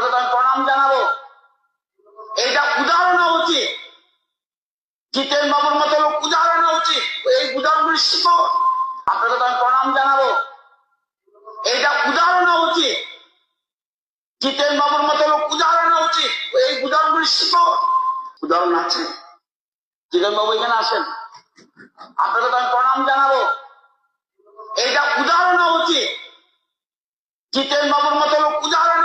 আপনাকে তো আমি প্রণাম জানাব। এইটা উদাহরণ উচিত। জিতেন বাবুর মতো লোক উদাহরণ উচিত। এই উদাহরণগুলি শিখো। আপনাকে তো আমি প্রণাম জানাব। এইটা উদাহরণ উচিত। জিতেন বাবুর মতো লোক উদাহরণ উচিত। এই উদাহরণগুলি শিখো। উদাহরণ আছে। জিতেন বাবু এখানে আসেন। আপনাকে তো আমি প্রণাম জানাব। এইটা উদাহরণ উচিত। জিতেন বাবুর মতো লোক উদাহরণ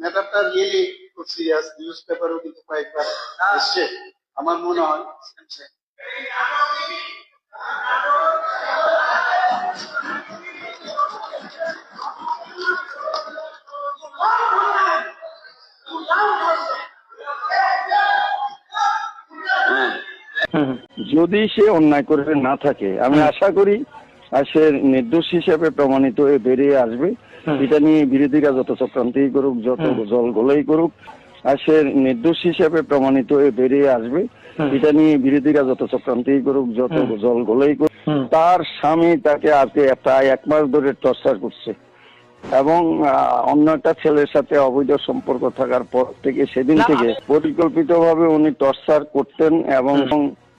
ম্যাটারটা রিয়েলি খুব সিরিয়াস নিউজ পেপারও কিন্তু কয়েকবার এসছে। আমার মনে হয় হ্যাঁ। যদি সে অন্যায় করে না থাকে, আমি আশা করি আর সে নির্দোষ হিসেবে প্রমাণিত হয়ে বেরিয়ে আসবে। এটা নিয়ে বিরোধীরা যত চক্রান্তই করুক যত জল গোলাই করুক আর সে নির্দোষ হিসেবে প্রমাণিত হয়ে বেরিয়ে আসবে। এটা নিয়ে বিরোধীরা যত চক্রান্তই করুক যত জল গোলাই করুক তার স্বামী তাকে আজকে প্রায় এক মাস ধরে টর্চার করছে। এবং অন্য একটা ছেলের সাথে অবৈধ সম্পর্ক থাকার পর থেকে সেদিন থেকে পরিকল্পিতভাবে উনি টর্চার করতেন এবং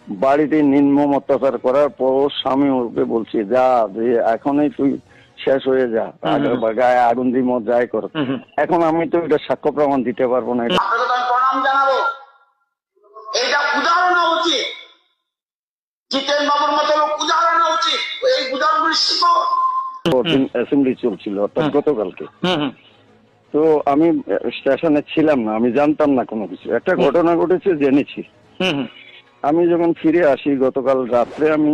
বাড়িতে নির্মম অত্যাচার করার পর স্বামী ওকে বলছে যা যে এখনই তুই শেষ হয়ে যা। গায়ে আগুন দিয়ে মত যাই কর। এখন আমি তো এটা সাক্ষ্য প্রমাণ দিতে পারব না। এটা প্রণাম জানাব। এইটা উদাহরণ উচিত। জিতেন বাবুর মতো উদাহরণ উচিত। এই উদাহরণগুলি শিখো। অ্যাসেম্বলি চলছিল অর্থাৎ গতকালকে। তো আমি স্টেশনে ছিলাম না আমি জানতাম না কোনো কিছু। একটা ঘটনা ঘটেছে জেনেছি। আমি যখন ফিরে আসি গতকাল রাত্রে আমি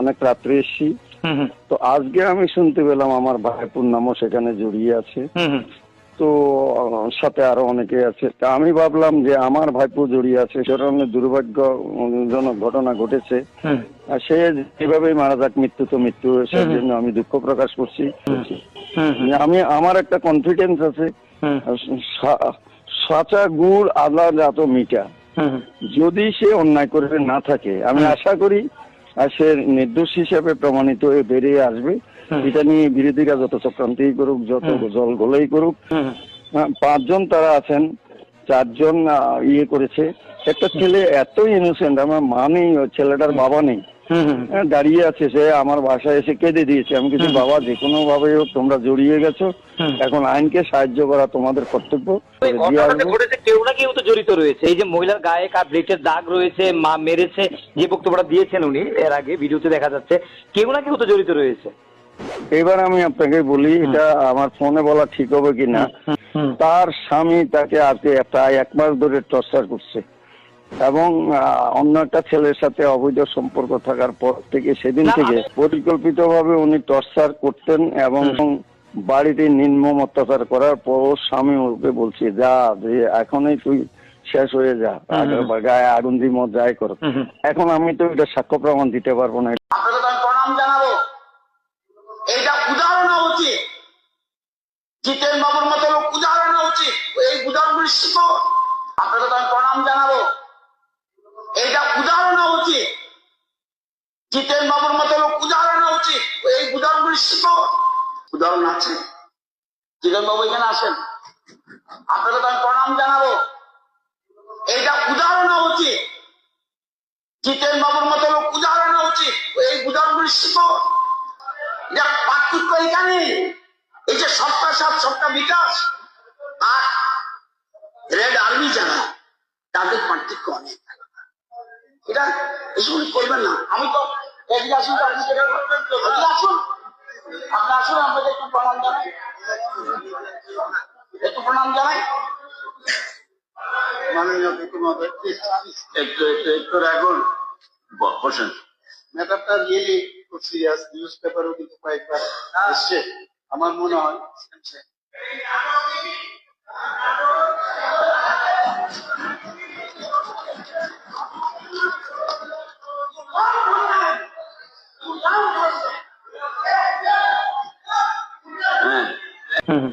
অনেক রাত্রে এসেছি। তো আজকে আমি শুনতে পেলাম আমার ভাই পূর্ণামও সেখানে জড়িয়ে আছে। তো সাথে আরও অনেকে আছে। তা আমি ভাবলাম যে আমার ভাইপো জড়িয়ে আছে সেরকম দুর্ভাগ্যজনক ঘটনা ঘটেছে। আর সে যেভাবেই মারা যাক মৃত্যু তো মৃত্যু সেই জন্য আমি দুঃখ প্রকাশ করছি। আমি আমার একটা কনফিডেন্স আছে। সাচা গুড় আদা জাত মিঠা। যদি সে অন্যায় করে না থাকে আমি আশা করি আর সে নির্দোষ হিসাবে প্রমাণিত হয়ে বেরিয়ে আসবে। এটা নিয়ে বিরোধীরা যত চক্রান্তই করুক যত জল গোলাই করুক পাঁচজন তারা আছেন। চারজন ইয়ে করেছে। একটা ছেলে এত ইনোসেন্ট আমার মা নেই ছেলেটার বাবা নেই। হ্যাঁ, দাঁড়িয়ে আছে সে আমার বাসায় এসে কেঁদে দিয়েছে। আমি কিছু বাবা যে কোনো ভাবে হোক তোমরা জড়িয়ে গেছো। এখন আইনকে সাহায্য করা তোমাদের কর্তব্য। কেউ না কেউ তো জড়িত রয়েছে। এই যে মহিলার গায়ে কার ব্লেটের দাগ রয়েছে মা মেরেছে যে বক্তব্যটা দিয়েছেন উনি এর আগে ভিডিওতে দেখা যাচ্ছে কেউ না কেউ তো জড়িত রয়েছে। এবার আমি আপনাকে বলি এটা আমার ফোনে বলা ঠিক হবে কিনা। তার স্বামী তাকে আজকে প্রায় এক মাস ধরে টর্চার করছে। এবং অন্য একটা ছেলের সাথে অবৈধ সম্পর্ক থাকার পর থেকে সেদিন না, থেকে পরিকল্পিতভাবে উনি টর্চার করতেন এবং বাড়িতে নির্মম অত্যাচার করার পর স্বামী ওকে বলছে যা যে এখনই তুই শেষ হয়ে যা। গায়ে আগুন দিয়ে মত যাই কর। এখন আমি তো এটা সাক্ষ্য প্রমাণ দিতে পারব না আপনাকে তো আমি প্রণাম জানাব এইটা উদাহরণ হওয়া উচিত জিতেন বাবুর মতো লোক উদাহরণ উচিত। এই উদাহরণগুলি শিখো আপনাকে তো আমি প্রণাম জানাব। এইটা উদাহরণ উচিত। জিতেন বাবুর মতো লোক উদাহরণ উচিত। এই উদাহরণগুলি শিখো উদাহরণ আছে। জিতেন বাবু এখানে আসেন। আপনাকে তো আমি প্রণাম জানাব। এইটা উদাহরণ উচিত। জিতেন বাবুর মতো লোক উদাহরণ উচিত। এই উদাহরণগুলি শিখো পার্থক্য এখানে এই যে সবটা সাথ সবটা বিকাশ। আর রেড আর্মি যারা তাদের পার্থক্য অনেক। এটা এসব করবেন না। আমি তো এদিকে আসুন আপনি সেটা করবেন এদিকে আসুন। আপনি আসুন আপনাকে একটু প্রণাম জানাই। একটু প্রণাম জানাই। মাননীয় একটু একটু একটু রাখুন। ব- বসেন। ম্যাটারটা রিয়েলি খুব সিরিয়াস নিউজ পেপারও কিন্তু কয়েকবার এসছে। আমার মনে হয় হ্যাঁ।